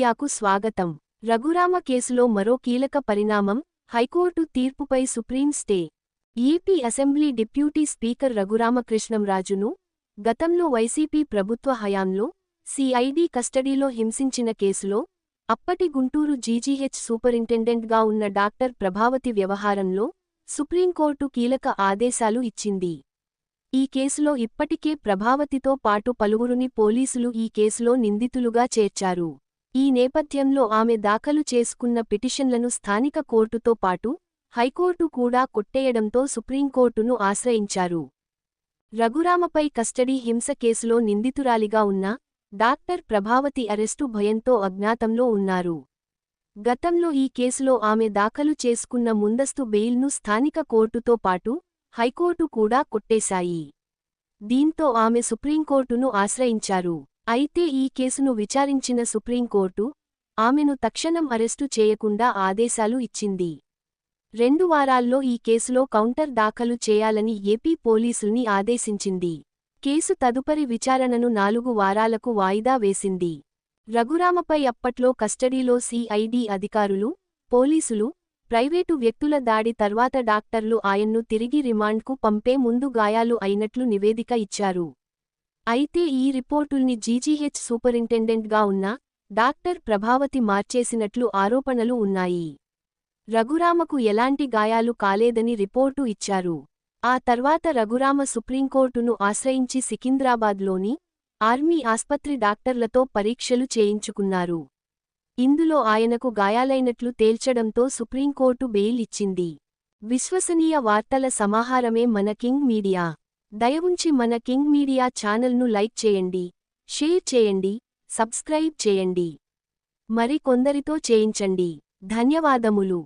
మీడియాకు స్వాగతం. రఘురామ కేసులో మరో కీలక పరిణామం high court తీర్పుపై supreme stay. AP assembly deputy speaker రఘురామకృష్ణంరాజును గతంలో వైసీపీ ప్రభుత్వ హయాంలో సిఐడి కస్టడీలో హింసించిన కేసులో అప్పటి గుంటూరు జీజీహెచ్ సూపరింటెండెంట్గా ఉన్న డాక్టర్ ప్రభావతి వ్యవహారంలో సుప్రీంకోర్టు కీలక ఆదేశాలు ఇచ్చింది. ఈ కేసులో ఇప్పటికే ప్రభావతితో పాటు పలువురుని పోలీసులు ఈ కేసులో నిందితులుగా చేర్చారు. ఈ నేపథ్యంలో ఆమె దాఖలు చేసుకున్న పిటిషన్లను స్థానిక కోర్టుతో పాటు హైకోర్టు కూడా కొట్టేయడంతో సుప్రీంకోర్టును ఆశ్రయించారు. రఘురామపై కస్టడీ హింస కేసులో నిందితురాలిగా ఉన్న డాక్టర్ ప్రభావతి అరెస్టు భయంతో అజ్ఞాతంలో ఉన్నారు. గతంలో ఈ కేసులో ఆమె దాఖలు చేసుకున్న ముందస్తు బెయిల్ను స్థానిక కోర్టుతో పాటు హైకోర్టు కూడా కొట్టేశాయి. దీంతో ఆమె సుప్రీంకోర్టును ఆశ్రయించారు. అయితే ఈ కేసును విచారించిన సుప్రీంకోర్టు ఆమెను తక్షణం అరెస్టు చేయకుండా ఆదేశాలు ఇచ్చింది. రెండు వారాల్లో ఈ కేసులో కౌంటర్ దాఖలు చేయాలని ఏపీ పోలీసుల్ని ఆదేశించింది. కేసు తదుపరి విచారణను నాలుగు వారాలకు వాయిదా వేసింది. రఘురామపై అప్పట్లో కస్టడీలో సిఐడి అధికారులు పోలీసులు ప్రైవేటు వ్యక్తుల దాడి తర్వాత డాక్టర్లు ఆయన్ను తిరిగి రిమాండ్కు పంపే ముందు గాయాలు అయినట్లు నివేదిక ఇచ్చారు. అయితే ఈ రిపోర్టుల్ని జీజీహెచ్ సూపరింటెండెంట్గా ఉన్న డాక్టర్ ప్రభావతి మార్చేసినట్లు ఆరోపణలు ఉన్నాయి. రఘురామకు ఎలాంటి గాయాలు కాలేదని రిపోర్టు ఇచ్చారు. ఆ తర్వాత రఘురామ సుప్రీంకోర్టును ఆశ్రయించి సికింద్రాబాద్లోని ఆర్మీ ఆస్పత్రి డాక్టర్లతో పరీక్షలు చేయించుకున్నారు. ఇందులో ఆయనకు గాయాలైనట్లు తేల్చడంతో సుప్రీంకోర్టు బెయిల్ ఇచ్చింది. విశ్వసనీయ వార్తల సమాహారమే మన కింగ్ మీడియా. దయవుంచి మన కింగ్ మీడియా ఛానల్ను లైక్ చేయండి షేర్ చేయండి సబ్స్క్రైబ్ చేయండి. మరి కొందరితో చేయించండి. ధన్యవాదములు.